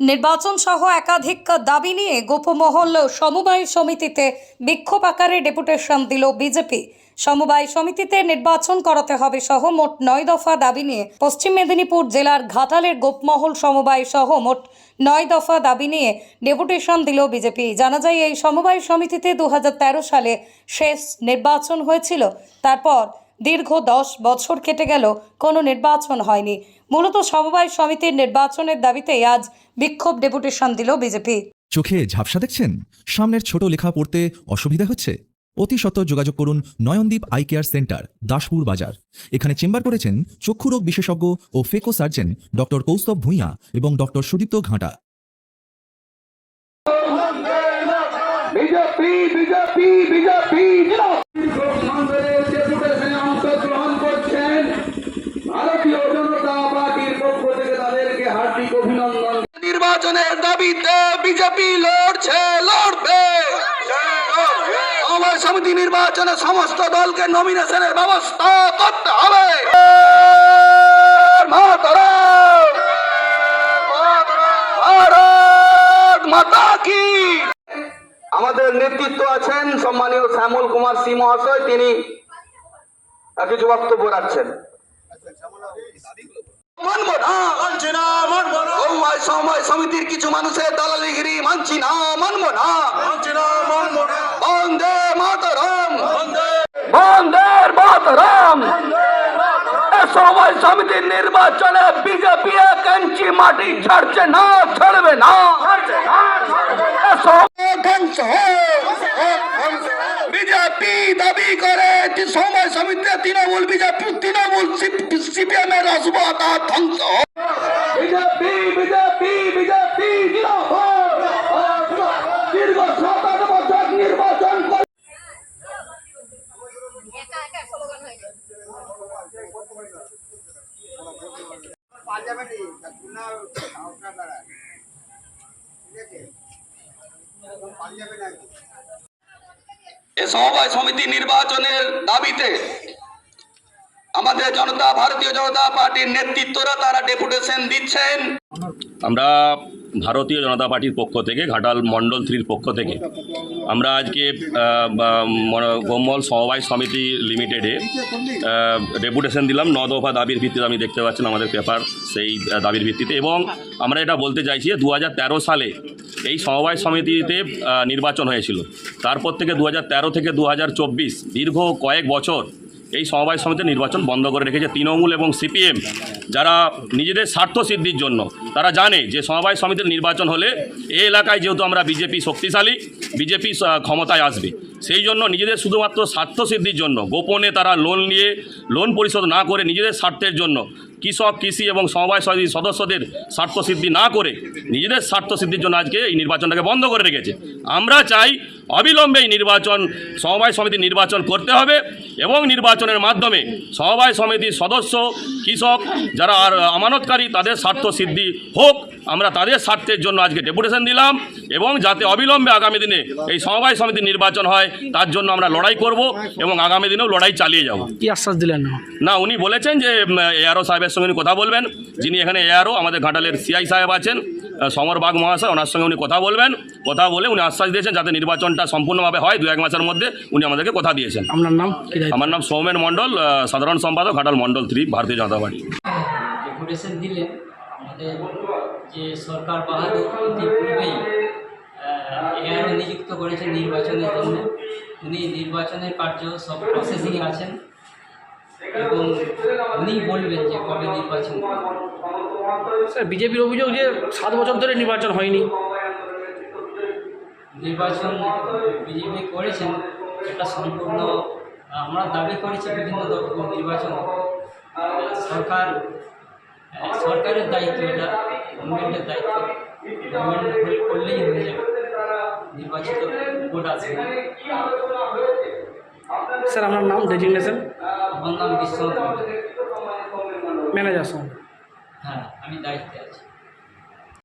নির্বাচন সহ একাধিক দাবি নিয়ে গোপমহল সমবায় সমিতিতে বিক্ষোভ আকারে ডেপুটেশন দিল বিজেপি। সমবায় সমিতিতে নির্বাচন করাতে হবে সহ মোট নয় দফা দাবি নিয়ে পশ্চিম মেদিনীপুর জেলার ঘাটালের গোপমহল সমবায় সহ মোট নয় দফা দাবি নিয়ে ডেপুটেশন দিল বিজেপি। জানা যায়, এই সমবায় সমিতিতে দু হাজার তেরো সালে শেষ নির্বাচন হয়েছিল। তারপর দীর্ঘ দশ বছর কেটে গেল কোনো নির্বাচন হয়নি। মূলত সমবায় সমিতির নির্বাচনের দাবিতে আজ বিক্ষোভ ডেপুটেশন দিল বিজেপি। চোখে ঝাপসা দেখছেন? সামনের ছোট লেখা পড়তে অসুবিধা হচ্ছে? অতি সত্বর যোগাযোগ করুন Nayandeep eye care centre Daspur বাজার। এখানে চেম্বার করেছেন চক্ষুরোগ বিশেষজ্ঞ ও phaco surgeon doctor Koustav Bhuiyan এবং doctor Sudipta Ghata. BJP BJP BJP. নির্বাচনের দাবিতে বিজেপি লড়ছে লড়বে। সময় সমিতি নির্বাচনে সমস্ত দলকে নমিনেশনের ব্যবস্থা করতে হবে। আমাদের নেতৃত্ব আছেন সম্মানীয় শ্যামল কুমার সি মহাশয় তিনি কিছু বক্তব্য রাখছেন। মানব না সমিতির কিছু মানুষের দালালিগিরি মানছি না মানব না। মানছি না মানব না। বন্দে মাতরম। বন্দে। মাতরম। এ সমবায় সমিতির নির্বাচনে বিজেপি এক ইঞ্চি মাটি ছাড়ছে না ছাড়বে না। এ সব- ধ্বংস বিজেপি দাবি করে যে সময় সমিতিতে তৃণমূল বিজেপি তৃণমূল সিপিএম এর রসবতা ধ্বংস। বিজেপি বিজেপি বিজেপি দীর্ঘ সাতান্ন বছর নির্বাচন করে একা একা স্লোগান হয়ে যায় পাঞ্জাবে নেই খুলনা আপনার বেড়ায় ঠিক আছে পাঞ্জাবে নাই এ সমবায় সমিতি নির্বাচনের দাবিতে আমাদের জনতা ভারতীয় জনতা পার্টির নেতৃত্বরা তারা ডেপুটেশন দিচ্ছেন। আমরা ভারতীয় জনতা পার্টির পক্ষ থেকে ঘাটাল মণ্ডল থ্রির পক্ষ থেকে আমরা আজকে গোমল সমবায় সমিতি লিমিটেডে ডেপুটেশন দিলাম। ন দফা দাবির ভিত্তিতে আমি দেখতে পাচ্ছেন আমাদের পেপার সেই দাবির ভিত্তিতে। এবং আমরা এটা বলতে চাইছি দু হাজার তেরো সালে এই সমবায় সমিতিতে নির্বাচন হয়েছিল। তারপর থেকে দু হাজার তেরো থেকে দু হাজার চব্বিশ, দীর্ঘ কয়েক বছর এই সমবায় সমিতির নির্বাচন বন্ধ করে রেখেছে তৃণমূল এবং সিপিএম। যারা নিজেদের স্বার্থ সিদ্ধির জন্য, তারা জানে যে সমবায় সমিতির নির্বাচন হলে এই এলাকায় যেহেতু আমরা বিজেপি শক্তিশালী, বিজেপি ক্ষমতায় আসবে। সেই জন্য নিজেদের শুধুমাত্র স্বার্থ সিদ্ধির জন্য, গোপনে তারা লোন নিয়ে লোন পরিশোধ না করে নিজেদের স্বার্থের জন্য, কৃষক, কৃষি এবং সমবায় সমিতির সদস্যদের স্বার্থ সিদ্ধি না করে নিজেদের স্বার্থ সিদ্ধির জন্য আজকে এই নির্বাচনটাকে বন্ধ করে রেখেছে। আমরা চাই অবিলম্বে এই নির্বাচন, সমবায় সমিতি নির্বাচন করতে হবে এবং নির্বাচনের মাধ্যমে সমবায় সমিতির সদস্য, কৃষক যারা আর আমানতকারী তাদের স্বার্থ সিদ্ধি হোক। আমরা তাদের স্বার্থের জন্য আজকে ডেপুটেশন দিলাম এবং যাতে অবিলম্বে আগামী দিনে এই সমবায় সমিতির নির্বাচন হয় তার জন্য আমরা লড়াই করব এবং আগামী দিনেও লড়াই চালিয়ে যাব। কি আশ্বাস দিলেন? না উনি বলেছেন যে এআরও সাহেবের সঙ্গে উনি কথা বলবেন। যিনি এখানে এআরও আমাদের ঘাটালের সিআই সাহেব আছেন আহ, সমর বাগ মহাশয় ওনার সঙ্গে উনি কথা বলবেন। কথা বলে উনি আশ্বাস দিয়েছেন যাতে নির্বাচনটা সম্পূর্ণভাবে হয়। দু এক মাসের মধ্যে উনি আমাদেরকে কথা দিয়েছেন। আপনার নাম আমার নাম সৌমেন মণ্ডল সাধারণ সম্পাদক ঘাটাল মণ্ডল থ্রি ভারতীয় জনতা পার্টি। ডেপুটেশন দিলেন। আমাদের যে সরকার বাহাদুর ইতিপূর্বেই এআরও নিযুক্ত করেছেন নির্বাচনের জন্য। উনি নির্বাচনের কার্য সব প্রসেসিংয়ে আছেন এবং উনি বলবেন যে কবে নির্বাচন স্যার বিজেপির অভিযোগ যে সাত বছর ধরে নির্বাচন হয়নি। নির্বাচন বিজেপি করেছেন এটা সম্পূর্ণ আমরা দাবি করেছি বিভিন্ন নির্বাচন। সরকার সরকারের দায়িত্ব এটা। গভর্নমেন্টের দায়িত্ব। গভর্নমেন্ট করলেই হয়ে যাবে। নির্বাচিত ভোট আছে। স্যার আপনার নাম ডেজিগনেশন আমার নাম বিশ্বনাথ ম্যানেজার সঙ্গে হ্যাঁ আমি দায়িত্বে আছি।